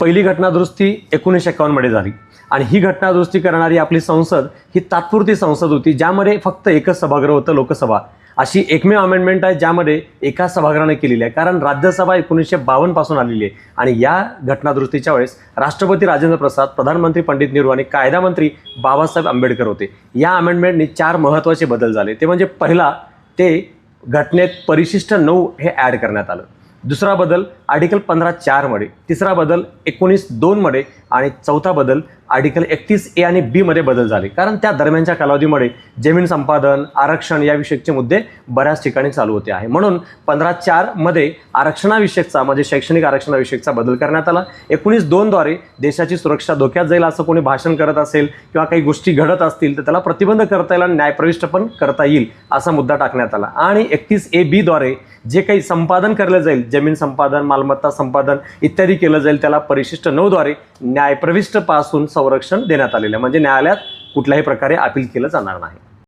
पहिली घटनादुरुस्ती एकोणीसशे एकावन्नमध्ये झाली. आणि ही घटनादुरुस्ती करणारी आपली संसद ही तात्पुरती संसद होती ज्यामध्ये फक्त एकच सभागृह होतं लोकसभा. अशी एकमेव अमेंडमेंट आहे ज्यामध्ये एका सभागृहाने केलेली आहे. कारण राज्यसभा एकोणीसशे बावन्नपासून आलेली आहे. आणि या घटनादुरुस्तीच्या वेळेस राष्ट्रपती राजेंद्र प्रसाद प्रधानमंत्री पंडित नेहरू आणि कायदा मंत्री बाबासाहेब आंबेडकर होते. या अमेंडमेंटने चार महत्त्वाचे बदल झाले. ते म्हणजे पहिला ते घटनेत परिशिष्ट नऊ हे ॲड करण्यात आलं. दुसरा बदल आर्टिकल पंधरा चारमध्ये तिसरा बदल एकोणीस दोनमध्ये आणि चौथा बदल आर्टिकल एकतीस ए आणि बीमध्ये बदल झाले. कारण त्या दरम्यानच्या कालावधीमध्ये जमीन संपादन आरक्षण याविषयीचे मुद्दे बऱ्याच ठिकाणी चालू होते आहे. म्हणून पंधरा चारमध्ये आरक्षणाविषयकचा म्हणजे शैक्षणिक आरक्षणाविषयकचा बदल करण्यात आला. एकोणीस दोनद्वारे देशाची सुरक्षा धोक्यात जाईल असं कोणी भाषण करत असेल किंवा काही गोष्टी घडत असतील तर त्याला प्रतिबंध करता येईल आणि न्यायप्रविष्ट पण करता येईल असा मुद्दा टाकण्यात आला. आणि एकतीस ए बीद्वारे जे काही संपादन केलं जाईल जमीन संपादन मालमत्ता संपादन इत्यादी केलं जाईल त्याला परिशिष्ट नऊद्वारे न्यायप्रविष्टपासून संरक्षण देण्यात आलेलं आहे. म्हणजे न्यायालयात कुठल्याही प्रकारे अपील केलं जाणार नाही.